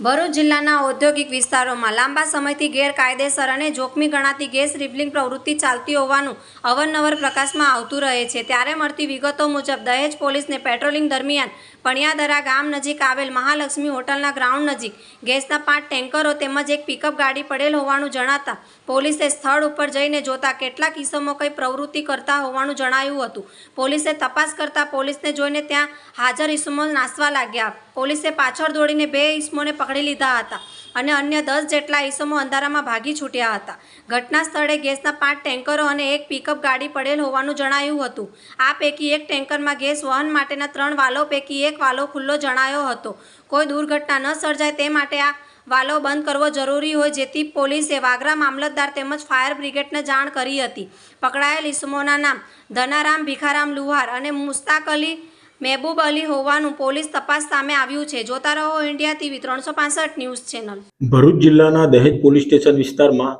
ભરૂચ જિલ્લાના ઔદ્યોગિક વિસ્તારોમાં લાંબા સમયથી ગેરકાયદેસર અને જોખમી ગણાતી ગેસ રિફિલિંગ પ્રવૃત્તિ ચાલતી હોવાનું અવરનવર પ્રકાશમાં આવતું રહે છે. ત્યારે મળતી વિગતો મુજબ દહેજ પોલીસને પેટ્રોલિંગ દરમિયાન પણિયાદરા ગામ નજીક આવેલ મહાલક્ષ્મી હોટલના ગ્રાઉન્ડ નજીક ગેસના પાંચ ટેન્કરો તેમજ એક પિકઅપ ગાડી પડેલ હોવાનું જણાતા પોલીસે સ્થળ ઉપર જઈને જોતા કેટલાક ઇસમો કંઈ પ્રવૃત્તિ કરતા હોવાનું જણાયું હતું. પોલીસે તપાસ કરતા પોલીસને જોઈને ત્યાં હાજર ઇસમો નાસવા લાગ્યા. પોલીસે પાછળ દોડીને બે ઇસમોને પકડી લીધા હતા અને અન્ય દસ જેટલા ઈસમો અંધારામાં ભાગી છૂટ્યા હતા. ઘટના સ્થળે ગેસના પાંચ ટેન્કરો અને એક પિકઅપ ગાડી પડેલ હોવાનું જણાયું હતું. આ પૈકી એક ટેન્કરમાં ગેસ વહન માટેના ત્રણ વાલો પૈકી એક વાલો ખુલ્લો જણાયો હતો. કોઈ દુર્ઘટના ન સર્જાય તે માટે આ વાલો બંધ કરવો જરૂરી હોય જેથી પોલીસે વાગરા મામલતદાર તેમજ ફાયર બ્રિગેડને જાણ કરી હતી. પકડાયેલ ઇસમોના નામ ધનારામ ભીખારામ લુહાર અને મુસ્તાક અલી મહેબૂબ અલી હોવાનું પોલીસ તપાસ સામે આવ્યું છે. જોતા રહો ઇન્ડિયા ટીવી ત્રણસો ન્યૂઝ ચેનલ. ભરૂચ જિલ્લાના દહેજ પોલીસ સ્ટેશન વિસ્તારમાં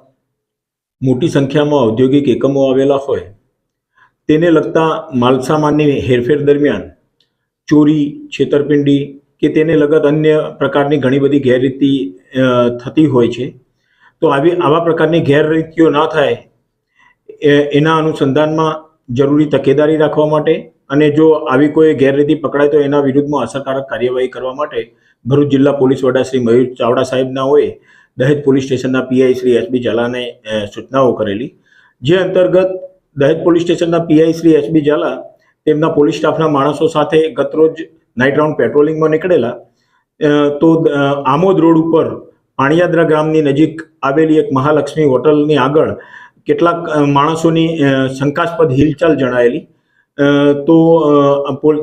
મોટી સંખ્યામાં ઔદ્યોગિક એકમો આવેલા હોય. તેને લગતા માલસામાનની હેરફેર દરમિયાન ચોરી, છેતરપિંડી કે તેને લગત અન્ય પ્રકારની ઘણી બધી ગેરરીતિ થતી હોય છે. તો આવી, આવા પ્રકારની ગેરરીતિઓ ના થાય એના અનુસંધાનમાં જરૂરી તકેદારી રાખવા માટે અને જો આવી કોઈ ગેરરીતિ પકડાય તો એના વિરુદ્ધમાં અસરકારક કાર્યવાહી કરવા માટે ભરૂચ જિલ્લા પોલીસ વડા શ્રી મયુર ચાવડા સાહેબના હોય દહેજ પોલીસ સ્ટેશનના પીઆઈ શ્રી એસબી ઝાલાને સૂચનાઓ કરેલી. જે અંતર્ગત દહેજ પોલીસ સ્ટેશનના પીઆઈ શ્રી એસબી ઝાલા તેમના પોલીસ સ્ટાફના માણસો સાથે ગતરોજ નાઇટ રાઉન્ડ પેટ્રોલિંગમાં નીકળેલા તો આમોદ રોડ ઉપર પાણિયાદરા ગામની નજીક આવેલી એક મહાલક્ષ્મી હોટલની આગળ કેટલાક માણસોની શંકાસ્પદ હિલચાલ જણાયેલી. તો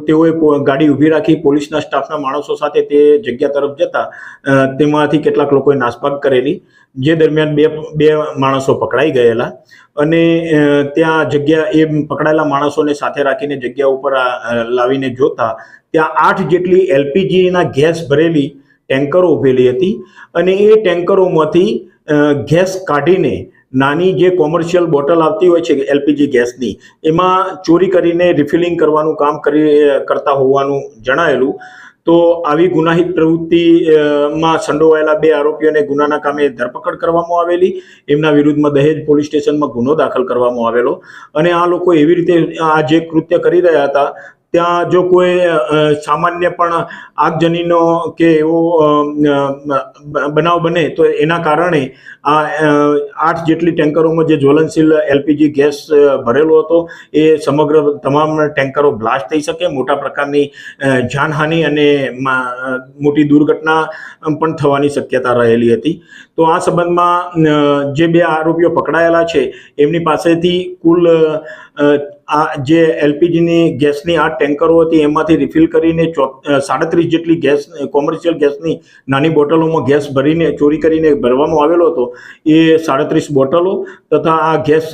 તેઓએ ગાડી ઊભી રાખી પોલીસના સ્ટાફના માણસો સાથે તે જગ્યા તરફ જતા તેમાંથી કેટલાક લોકોએ નાસભાગ કરેલી, જે દરમિયાન બે બે માણસો પકડાઈ ગયેલા અને ત્યાં જગ્યા, એ પકડાયેલા માણસોને સાથે રાખીને જગ્યા ઉપર લાવીને જોતા, ત્યાં આઠ જેટલી એલપીજીના ગેસ ભરેલી ટેન્કરો ઊભેલી હતી અને એ ટેન્કરોમાંથી ગેસ કાઢીને નાની જે કોમર્શિયલ બોટલ આવતી હોય છે, એલપીજી ગેસની, એમાં ચોરી કરીને રિફિલિંગ કરવાનું કામ કરી, કરતા હોવાનું જણાયેલું. તો આવી ગુનાહિત પ્રવૃત્તિ માં સંડોવાયેલા બે આરોપીઓને ગુનાના કામે ધરપકડ કરવામાં આવેલી. એમના વિરુદ્ધમાં દહેજ પોલીસ સ્ટેશનમાં ગુનો દાખલ કરવામાં આવેલો. અને આ લોકો એવી રીતે આ જે કૃત્ય કરી રહ્યા હતા ત્યાં જો કોઈ સામાન્ય પણ આગજનીનો કે એવો બનાવ બને, તો એના કારણે આ આઠ જેટલી ટેન્કરોમાં જે જ્વલનશીલ એલપીજી ગેસ ભરેલો હતો, એ સમગ્ર તમામ ટેન્કરો બ્લાસ્ટ થઈ શકે. મોટા પ્રકારની જાનહાનિ અને મોટી દુર્ઘટના પણ થવાની શક્યતા રહેલી હતી. તો આ સંબંધમાં જે બે આરોપીઓ પકડાયેલા છે, એમની પાસેથી કુલ આ જે એલપીજીની ગેસની આ ટેન્કરો હતી, એમાંથી રિફિલ કરીને ચો સાડત્રીસ જેટલી ગેસ કોમર્શિયલ ગેસની નાની બોટલોમાં ગેસ ભરીને, ચોરી કરીને ભરવામાં આવેલો હતો. એ સાડત્રીસ બોટલો તથા આ ગેસ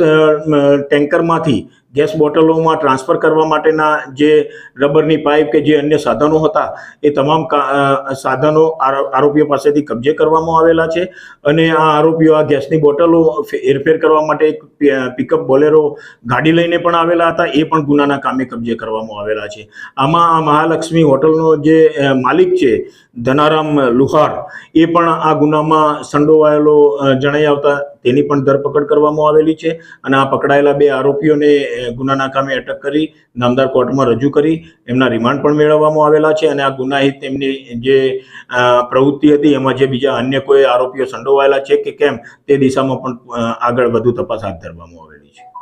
ટેન્કરમાંથી ગેસ બોટલોમાં ટ્રાન્સફર કરવા માટેના જે રબરની પાઇપ કે જે અન્ય સાધનો હતા, એ તમામ સાધનો આરો- આરોપીઓ પાસેથી કબજે કરવામાં આવેલા છે. અને આ આરોપીઓ આ ગેસની બોટલો હેરફેર કરવા માટે એક પિકઅપ બોલેરો ગાડી લઈને પણ આવેલા હતા, એ પણ ગુનાના કામે કબજે કરવામાં આવેલા છે. આમાં આ મહાલક્ષ્મી હોટલનો જે માલિક છે, ધનારામ લુહાર, એ પણ આ ગુનામાં સંડોવાયેલો જણાઈ આવતા તેની પણ ધરપકડ કરવામાં આવેલી છે અને આ પકડાયેલા બે આરોપીઓને ગુનાના કામે અટક કરી નામદાર કોર્ટમાં રજૂ કરી એમના રિમાન્ડ પણ મેળવવામાં આવેલા છે અને આ ગુનાહિત એમની જે પ્રવૃત્તિ હતી એમાં જે બીજા અન્ય કોઈ આરોપીઓ સંડોવાયેલા છે કે કેમ તે દિશામાં પણ આગળ વધુ તપાસ હાથ ધરવામાં આવેલી છે.